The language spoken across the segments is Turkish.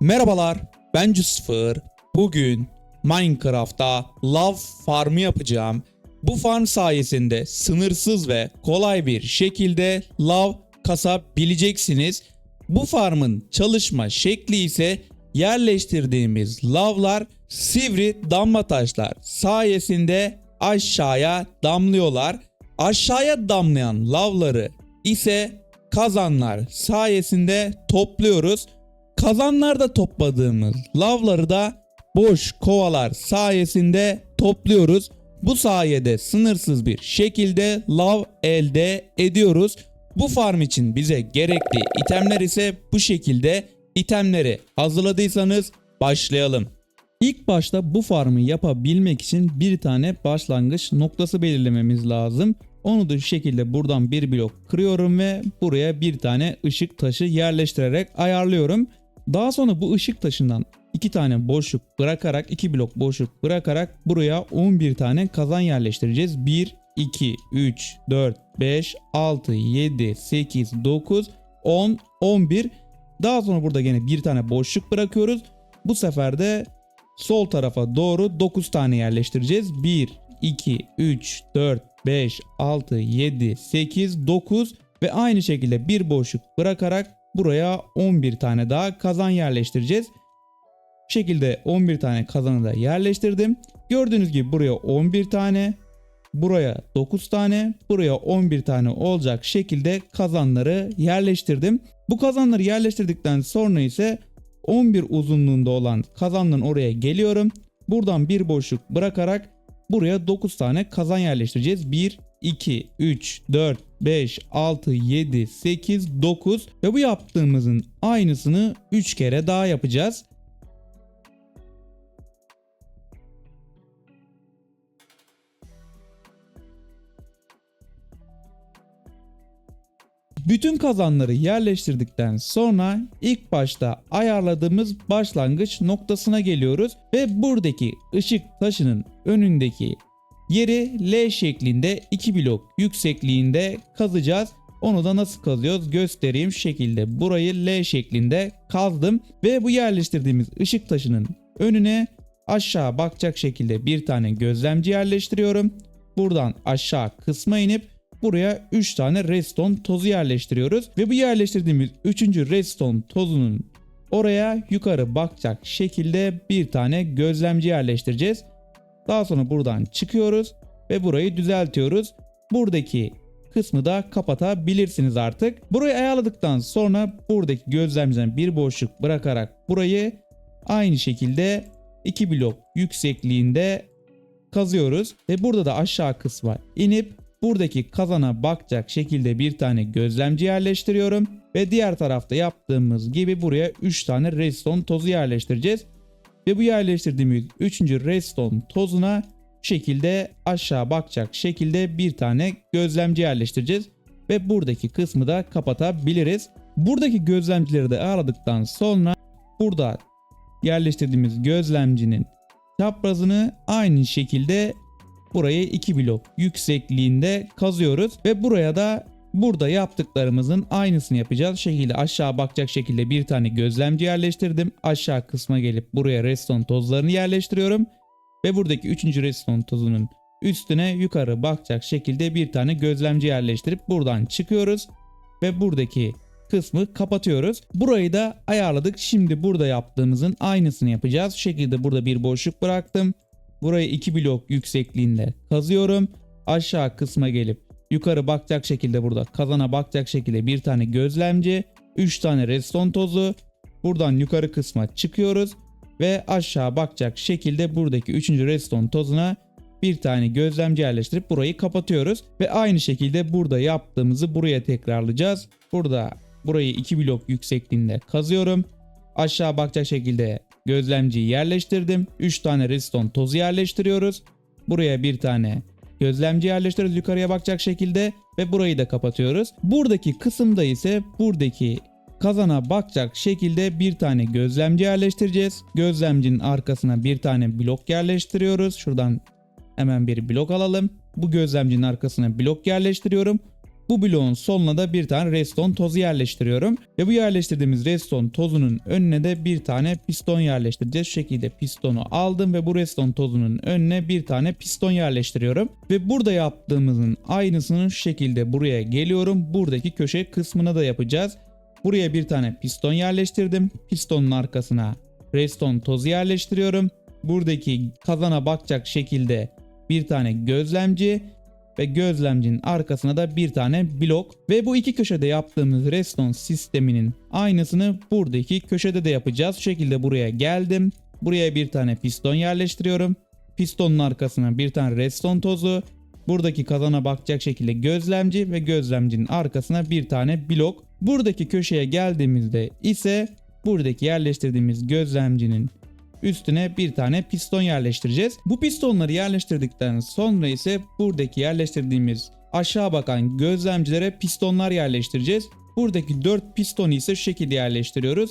Merhabalar, ben Cüsfır. Bugün Minecraft'ta Love Farm'ı yapacağım. Bu farm sayesinde sınırsız ve kolay bir şekilde lav kasabileceksiniz. Bu farmın çalışma şekli ise yerleştirdiğimiz lavlar sivri damla taşlar sayesinde aşağıya damlıyorlar. Aşağıya damlayan lavları ise kazanlar sayesinde topluyoruz. Kazanlarda topladığımız lavları da boş kovalar sayesinde topluyoruz. Bu sayede sınırsız bir şekilde lav elde ediyoruz. Bu farm için bize gerekli itemler ise bu şekilde itemleri hazırladıysanız başlayalım. İlk başta bu farmı yapabilmek için bir tane başlangıç noktası belirlememiz lazım. Onu da şu şekilde buradan bir blok kırıyorum ve buraya bir tane ışık taşı yerleştirerek ayarlıyorum. Daha sonra bu ışık taşından iki tane boşluk bırakarak iki blok boşluk bırakarak buraya 11 tane kazan yerleştireceğiz. 1, 2, 3, 4, 5, 6, 7, 8, 9, 10, 11. Daha sonra burada gene bir tane boşluk bırakıyoruz. Bu sefer de sol tarafa doğru 9 tane yerleştireceğiz. 1, 2, 3, 4, 5, 6, 7, 8, 9 ve aynı şekilde bir boşluk bırakarak buraya 11 tane daha kazan yerleştireceğiz. Bu şekilde 11 tane kazanı da yerleştirdim. Gördüğünüz gibi buraya 11 tane, buraya 9 tane, buraya 11 tane olacak şekilde kazanları yerleştirdim. Bu kazanları yerleştirdikten sonra ise 11 uzunluğunda olan kazanların oraya geliyorum. Buradan bir boşluk bırakarak buraya 9 tane kazan yerleştireceğiz. 1, 2, 3, 4, 5, 6, 7, 8, 9 ve bu yaptığımızın aynısını 3 kere daha yapacağız. Bütün kazanları yerleştirdikten sonra ilk başta ayarladığımız başlangıç noktasına geliyoruz ve buradaki ışık taşının önündeki yeri L şeklinde 2 blok yüksekliğinde kazacağız. Onu da nasıl kazıyoruz göstereyim şekilde burayı L şeklinde kazdım ve bu yerleştirdiğimiz ışık taşının önüne aşağı bakacak şekilde bir tane gözlemci yerleştiriyorum. Buradan aşağı kısma inip buraya 3 tane redstone tozu yerleştiriyoruz. Ve bu yerleştirdiğimiz 3. redstone tozunun oraya yukarı bakacak şekilde bir tane gözlemci yerleştireceğiz. Daha sonra buradan çıkıyoruz ve burayı düzeltiyoruz. Buradaki kısmı da kapatabilirsiniz artık. Burayı ayarladıktan sonra buradaki gözlemciden bir boşluk bırakarak burayı aynı şekilde 2 blok yüksekliğinde kazıyoruz ve burada da aşağı kısma inip buradaki kazana bakacak şekilde bir tane gözlemci yerleştiriyorum ve diğer tarafta yaptığımız gibi buraya 3 tane redstone tozu yerleştireceğiz. Ve bu yerleştirdiğimiz 3. redstone tozuna şekilde aşağı bakacak şekilde bir tane gözlemci yerleştireceğiz. Ve buradaki kısmı da kapatabiliriz. Buradaki gözlemcileri de ayarladıktan sonra burada yerleştirdiğimiz gözlemcinin çaprazını aynı şekilde burayı 2 blok yüksekliğinde kazıyoruz ve buraya da burada yaptıklarımızın aynısını yapacağız. Şekilde aşağı bakacak şekilde bir tane gözlemci yerleştirdim. Aşağı kısma gelip buraya redstone tozlarını yerleştiriyorum ve buradaki 3. redstone tozunun üstüne yukarı bakacak şekilde bir tane gözlemci yerleştirip buradan çıkıyoruz ve buradaki kısmı kapatıyoruz. Burayı da ayarladık. Şimdi burada yaptığımızın aynısını yapacağız. Şu şekilde burada bir boşluk bıraktım. Burayı 2 blok yüksekliğinde kazıyorum. Aşağı kısma gelip yukarı bakacak şekilde burada kazana bakacak şekilde bir tane gözlemci, 3 tane redstone tozu. Buradan yukarı kısma çıkıyoruz ve aşağı bakacak şekilde buradaki 3. redstone tozuna bir tane gözlemci yerleştirip burayı kapatıyoruz ve aynı şekilde burada yaptığımızı buraya tekrarlayacağız. Burada burayı 2 blok yüksekliğinde kazıyorum. Aşağı bakacak şekilde gözlemciyi yerleştirdim. 3 tane redstone tozu yerleştiriyoruz. Buraya bir tane gözlemci yerleştiriyoruz yukarıya bakacak şekilde ve burayı da kapatıyoruz. Buradaki kısımda ise buradaki kazana bakacak şekilde bir tane gözlemci yerleştireceğiz. Gözlemcinin arkasına bir tane blok yerleştiriyoruz. Şuradan hemen bir blok alalım. Bu gözlemcinin arkasına blok yerleştiriyorum. Bu bloğun soluna da bir tane redstone tozu yerleştiriyorum. Ve bu yerleştirdiğimiz redstone tozunun önüne de bir tane piston yerleştireceğiz. Şu şekilde pistonu aldım ve bu redstone tozunun önüne bir tane piston yerleştiriyorum. Ve burada yaptığımızın aynısını şu şekilde buraya geliyorum. Buradaki köşe kısmına da yapacağız. Buraya bir tane piston yerleştirdim. Pistonun arkasına redstone tozu yerleştiriyorum. Buradaki kazana bakacak şekilde bir tane gözlemci ve gözlemcinin arkasına da bir tane blok ve bu iki köşede yaptığımız redstone sisteminin aynısını buradaki köşede de yapacağız. Şu şekilde buraya geldim. Buraya bir tane piston yerleştiriyorum. Pistonun arkasına bir tane redstone tozu. Buradaki kazana bakacak şekilde gözlemci ve gözlemcinin arkasına bir tane blok. Buradaki köşeye geldiğimizde ise buradaki yerleştirdiğimiz gözlemcinin üstüne bir tane piston yerleştireceğiz. Bu pistonları yerleştirdikten sonra ise buradaki yerleştirdiğimiz aşağı bakan gözlemcilere pistonlar yerleştireceğiz. Buradaki 4 pistonu ise şu şekilde yerleştiriyoruz.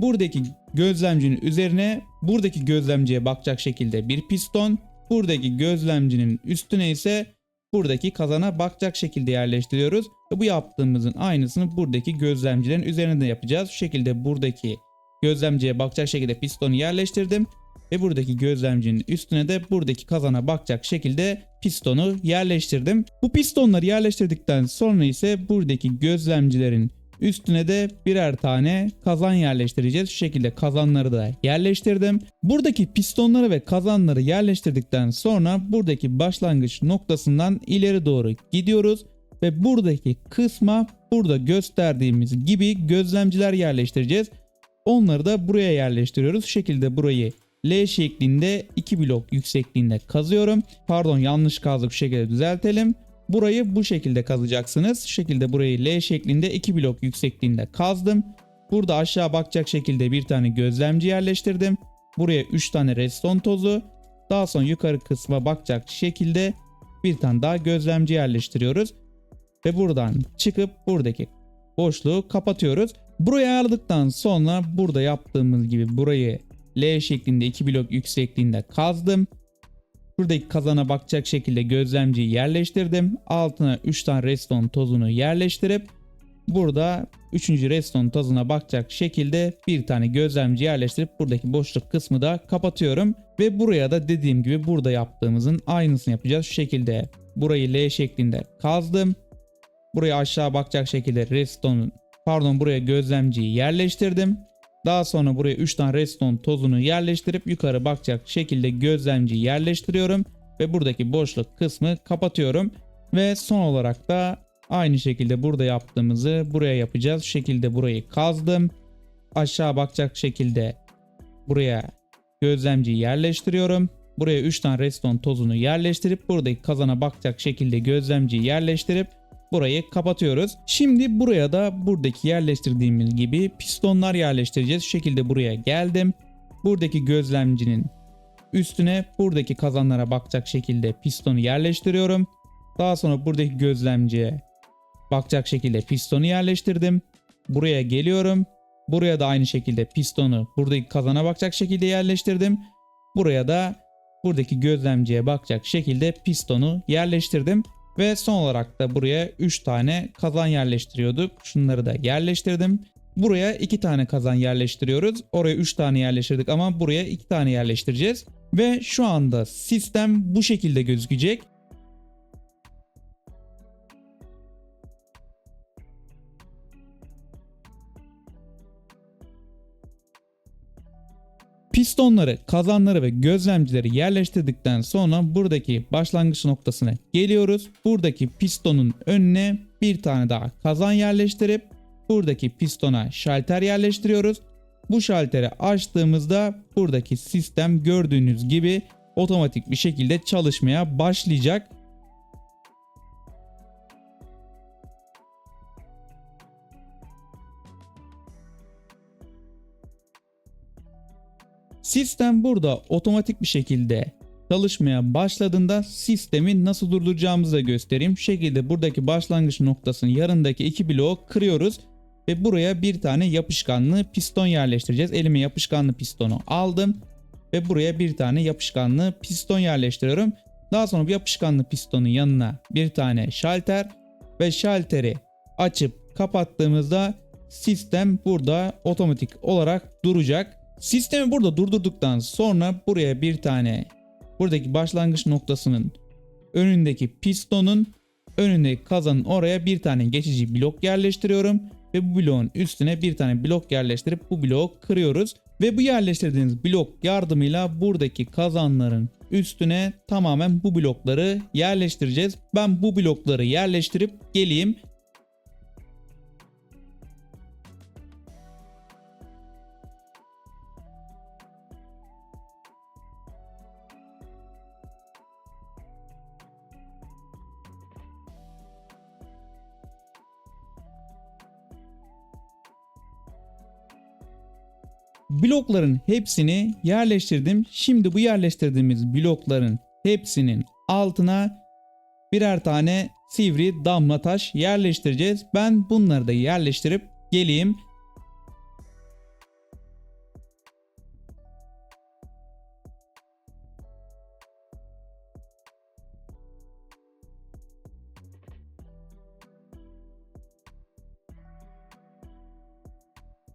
Buradaki gözlemcinin üzerine buradaki gözlemciye bakacak şekilde bir piston, buradaki gözlemcinin üstüne ise buradaki kazana bakacak şekilde yerleştiriyoruz. Bu yaptığımızın aynısını buradaki gözlemcilerin üzerine de yapacağız. Şu şekilde buradaki gözlemciye bakacak şekilde pistonu yerleştirdim. Ve buradaki gözlemcinin üstüne de buradaki kazana bakacak şekilde pistonu yerleştirdim. Bu pistonları yerleştirdikten sonra ise buradaki gözlemcilerin üstüne de birer tane kazan yerleştireceğiz. Şu şekilde kazanları da yerleştirdim. Buradaki pistonları ve kazanları yerleştirdikten sonra buradaki başlangıç noktasından ileri doğru gidiyoruz ve buradaki kısma burada gösterdiğimiz gibi gözlemciler yerleştireceğiz. Onları da buraya yerleştiriyoruz. Şu şekilde burayı L şeklinde 2 blok yüksekliğinde kazıyorum. Pardon yanlış kazdık şu şekilde düzeltelim. Burayı bu şekilde kazacaksınız. Şu şekilde burayı L şeklinde 2 blok yüksekliğinde kazdım. Burada aşağı bakacak şekilde bir tane gözlemci yerleştirdim. Buraya 3 tane redstone tozu. Daha sonra yukarı kısma bakacak şekilde bir tane daha gözlemci yerleştiriyoruz. Ve buradan çıkıp buradaki boşluğu kapatıyoruz. Burayı ayarladıktan sonra burada yaptığımız gibi burayı L şeklinde 2 blok yüksekliğinde kazdım. Buradaki kazana bakacak şekilde gözlemciyi yerleştirdim. Altına 3 tane redstone tozunu yerleştirip burada 3. redstone tozuna bakacak şekilde bir tane gözlemci yerleştirip buradaki boşluk kısmı da kapatıyorum. Ve buraya da dediğim gibi burada yaptığımızın aynısını yapacağız. Şu şekilde burayı L şeklinde kazdım. Buraya aşağı bakacak şekilde redstone pardon buraya gözlemciyi yerleştirdim. Daha sonra buraya 3 tane redstone tozunu yerleştirip yukarı bakacak şekilde gözlemciyi yerleştiriyorum. Ve buradaki boşluk kısmı kapatıyorum. Ve son olarak da aynı şekilde burada yaptığımızı buraya yapacağız. Şu şekilde burayı kazdım. Aşağı bakacak şekilde buraya gözlemciyi yerleştiriyorum. Buraya 3 tane redstone tozunu yerleştirip buradaki kazana bakacak şekilde gözlemciyi yerleştirip burayı kapatıyoruz. Şimdi buraya da buradaki yerleştirdiğimiz gibi pistonlar yerleştireceğiz. Şu şekilde buraya geldim. Buradaki gözlemcinin üstüne buradaki kazanlara bakacak şekilde pistonu yerleştiriyorum. Daha sonra buradaki gözlemciye bakacak şekilde pistonu yerleştirdim. Buraya geliyorum. Buraya da aynı şekilde pistonu buradaki kazana bakacak şekilde yerleştirdim. Buraya da buradaki gözlemciye bakacak şekilde pistonu yerleştirdim. Ve son olarak da buraya 3 tane kazan yerleştiriyorduk. Şunları da yerleştirdim. Buraya 2 tane kazan yerleştiriyoruz. Oraya 3 tane yerleştirdik ama buraya 2 tane yerleştireceğiz. Ve şu anda sistem bu şekilde gözükecek. Pistonları, kazanları ve gözlemcileri yerleştirdikten sonra buradaki başlangıç noktasına geliyoruz. Buradaki pistonun önüne bir tane daha kazan yerleştirip buradaki pistona şalter yerleştiriyoruz. Bu şalteri açtığımızda buradaki sistem gördüğünüz gibi otomatik bir şekilde çalışmaya başlayacak. Sistem burada otomatik bir şekilde çalışmaya başladığında sistemi nasıl durduracağımızı da göstereyim. Şu şekilde buradaki başlangıç noktasının yanındaki iki bloğu kırıyoruz ve buraya bir tane yapışkanlı piston yerleştireceğiz. Elime yapışkanlı pistonu aldım ve buraya bir tane yapışkanlı piston yerleştiriyorum. Daha sonra bu yapışkanlı pistonun yanına bir tane şalter ve şalteri açıp kapattığımızda sistem burada otomatik olarak duracak. Sistemi burada durdurduktan sonra buraya bir tane buradaki başlangıç noktasının önündeki pistonun önündeki kazanın oraya bir tane geçici blok yerleştiriyorum ve bu bloğun üstüne bir tane blok yerleştirip bu bloğu kırıyoruz ve bu yerleştirdiğiniz blok yardımıyla buradaki kazanların üstüne tamamen bu blokları yerleştireceğiz. Ben bu blokları yerleştirip geleyim. Blokların hepsini yerleştirdim. Şimdi bu yerleştirdiğimiz blokların hepsinin altına birer tane sivri damla taş yerleştireceğiz. Ben bunları da yerleştirip geleyim.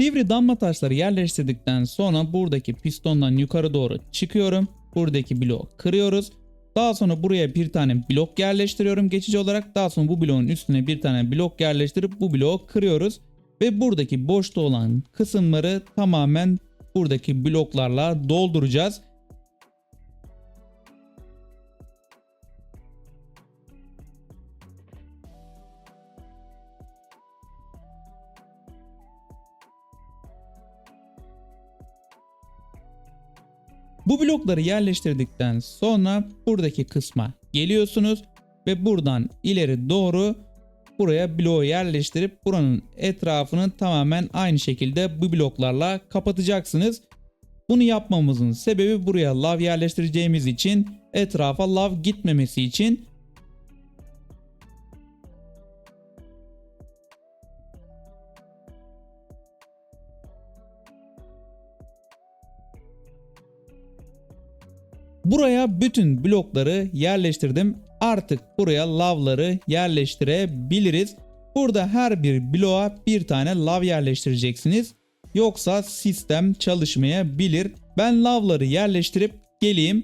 Sivri damla taşları yerleştirdikten sonra buradaki pistondan yukarı doğru çıkıyorum. Buradaki bloğu kırıyoruz. Daha sonra buraya bir tane blok yerleştiriyorum geçici olarak. Daha sonra bu bloğun üstüne bir tane blok yerleştirip bu bloğu kırıyoruz. Ve buradaki boşta olan kısımları tamamen buradaki bloklarla dolduracağız. Bu blokları yerleştirdikten sonra buradaki kısma geliyorsunuz ve buradan ileri doğru buraya bloğu yerleştirip buranın etrafını tamamen aynı şekilde bu bloklarla kapatacaksınız. Bunu yapmamızın sebebi buraya lav yerleştireceğimiz için etrafa lav gitmemesi için Buraya bütün blokları yerleştirdim. Artık buraya lavları yerleştirebiliriz. Burada her bir bloğa bir tane lav yerleştireceksiniz. Yoksa sistem çalışmayabilir. Ben lavları yerleştirip geleyim.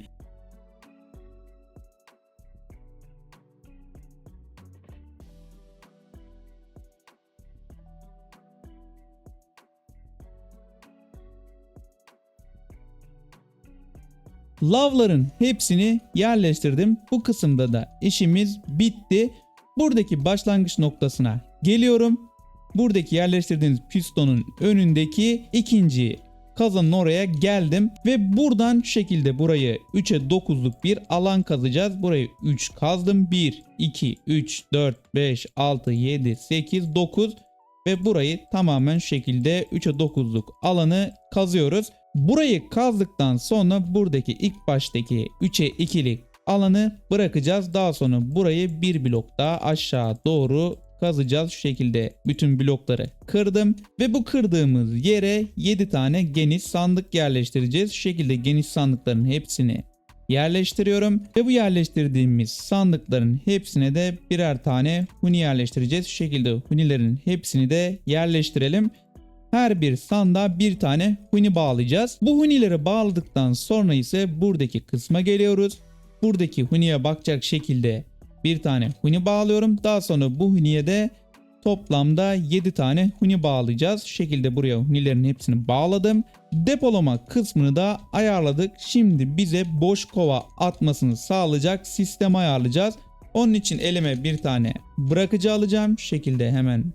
Lavların hepsini yerleştirdim. Bu kısımda da işimiz bitti. Buradaki başlangıç noktasına geliyorum. Buradaki yerleştirdiğiniz pistonun önündeki ikinci kazanın oraya geldim ve buradan şu şekilde burayı 3'e 9'luk bir alan kazacağız. Burayı 3 kazdım. 1, 2, 3, 4, 5, 6, 7, 8, 9 ve burayı tamamen şu şekilde 3'e 9'luk alanı kazıyoruz. Burayı kazdıktan sonra buradaki ilk baştaki 3'e 2'lik alanı bırakacağız. Daha sonra burayı bir blok daha aşağı doğru kazacağız. Şu şekilde bütün blokları kırdım ve bu kırdığımız yere 7 tane geniş sandık yerleştireceğiz. Şu şekilde geniş sandıkların hepsini yerleştiriyorum ve bu yerleştirdiğimiz sandıkların hepsine de birer tane huni yerleştireceğiz. Şu şekilde hunilerin hepsini de yerleştirelim her bir sandığa bir tane huni bağlayacağız. Bu hunileri bağladıktan sonra ise buradaki kısma geliyoruz. Buradaki huniye bakacak şekilde bir tane huni bağlıyorum. Daha sonra bu huniye de toplamda 7 tane huni bağlayacağız. Şu şekilde buraya hunilerin hepsini bağladım. Depolama kısmını da ayarladık. Şimdi bize boş kova atmasını sağlayacak sistem ayarlayacağız. Onun için elime bir tane bırakıcı alacağım. Şu şekilde hemen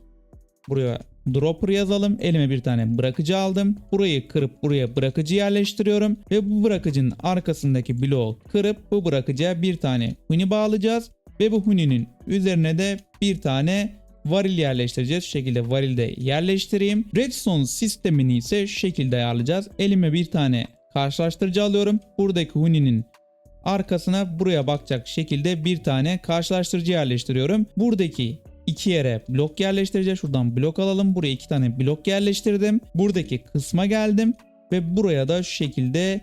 buraya dropper yazalım. Elime bir tane bırakıcı aldım. Burayı kırıp buraya bırakıcı yerleştiriyorum. Ve bu bırakıcının arkasındaki bloğu kırıp bu bırakıcıya bir tane huni bağlayacağız. Ve bu huninin üzerine de bir tane varil yerleştireceğiz. Şu şekilde varilde yerleştireyim. Redstone sistemini ise şu şekilde ayarlayacağız. Elime bir tane karşılaştırıcı alıyorum. Buradaki huninin arkasına buraya bakacak şekilde bir tane karşılaştırıcı yerleştiriyorum. Buradaki iki yere blok yerleştireceğiz. Şuradan blok alalım. Buraya iki tane blok yerleştirdim. Buradaki kısma geldim ve buraya da şu şekilde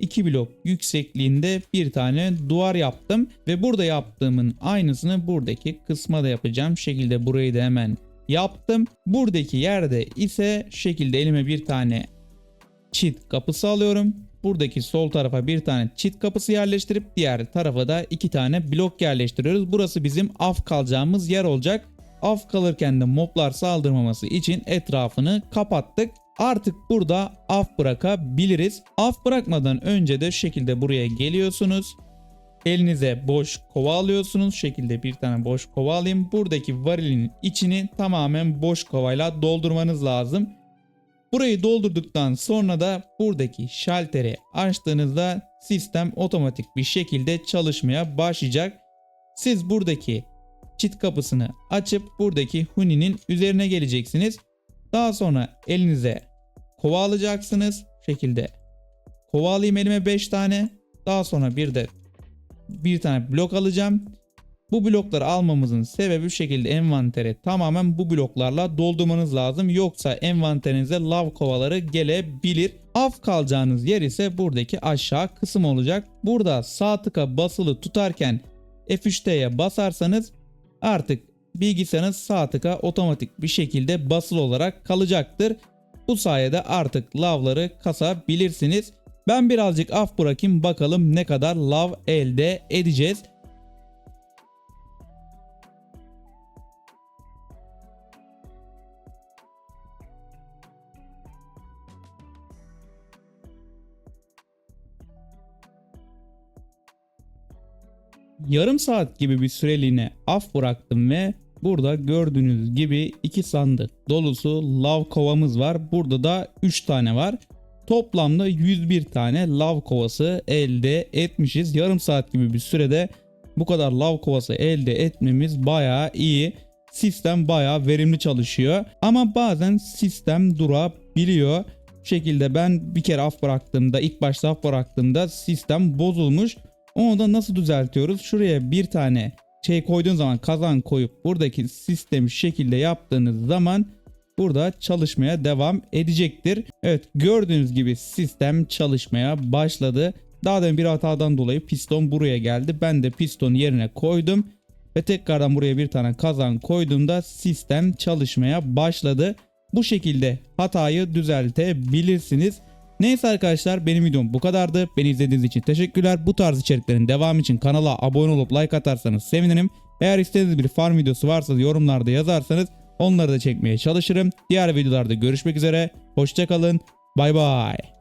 2 blok yüksekliğinde bir tane duvar yaptım ve burada yaptığımın aynısını buradaki kısma da yapacağım. Şu şekilde burayı da hemen yaptım. Buradaki yerde ise şekilde elime bir tane çit kapısı alıyorum. Buradaki sol tarafa bir tane çit kapısı yerleştirip diğer tarafa da iki tane blok yerleştiriyoruz. Burası bizim af kalacağımız yer olacak. Af kalırken de moblar saldırmaması için etrafını kapattık. Artık burada af bırakabiliriz. Af bırakmadan önce de şekilde buraya geliyorsunuz. Elinize boş kova alıyorsunuz. Şekilde bir tane boş kova alayım. Buradaki varilin içini tamamen boş kovayla doldurmanız lazım. Burayı doldurduktan sonra da buradaki şalteri açtığınızda sistem otomatik bir şekilde çalışmaya başlayacak. Siz buradaki çit kapısını açıp buradaki huninin üzerine geleceksiniz. Daha sonra elinize kova alacaksınız. Şu şekilde kova alayım elime 5 tane. Daha sonra bir de bir tane blok alacağım. Bu blokları almamızın sebebi şu şekilde envantere tamamen bu bloklarla doldurmanız lazım. Yoksa envanterinize lav kovaları gelebilir. Af kalacağınız yer ise buradaki aşağı kısım olacak. Burada sağ tıka basılı tutarken F3T'ye basarsanız artık bilgisayarınız sağ tıka otomatik bir şekilde basılı olarak kalacaktır. Bu sayede artık lavları kasabilirsiniz. Ben birazcık af bırakayım bakalım ne kadar lav elde edeceğiz. Yarım saat gibi bir süreliğine af bıraktım ve burada gördüğünüz gibi iki sandık dolusu lav kovamız var. Burada da 3 tane var. Toplamda 101 tane lav kovası elde etmişiz. Yarım saat gibi bir sürede bu kadar lav kovası elde etmemiz bayağı iyi. Sistem bayağı verimli çalışıyor. Ama bazen sistem durabiliyor. Bu şekilde ben bir kere af bıraktığımda ilk başta af bıraktığımda sistem bozulmuş. Onu da nasıl düzeltiyoruz? Şuraya bir tane şey koyduğun zaman kazan koyup buradaki sistemi şekilde yaptığınız zaman burada çalışmaya devam edecektir. Evet gördüğünüz gibi sistem çalışmaya başladı. Daha demin bir hatadan dolayı piston buraya geldi. Ben de pistonu yerine koydum. Ve tekrardan buraya bir tane kazan koyduğumda sistem çalışmaya başladı. Bu şekilde hatayı düzeltebilirsiniz. Neyse arkadaşlar benim videom bu kadardı. Beni izlediğiniz için teşekkürler. Bu tarz içeriklerin devamı için kanala abone olup like atarsanız sevinirim. Eğer istediğiniz bir farm videosu varsa yorumlarda yazarsanız onları da çekmeye çalışırım. Diğer videolarda görüşmek üzere. Hoşçakalın. Bay bay.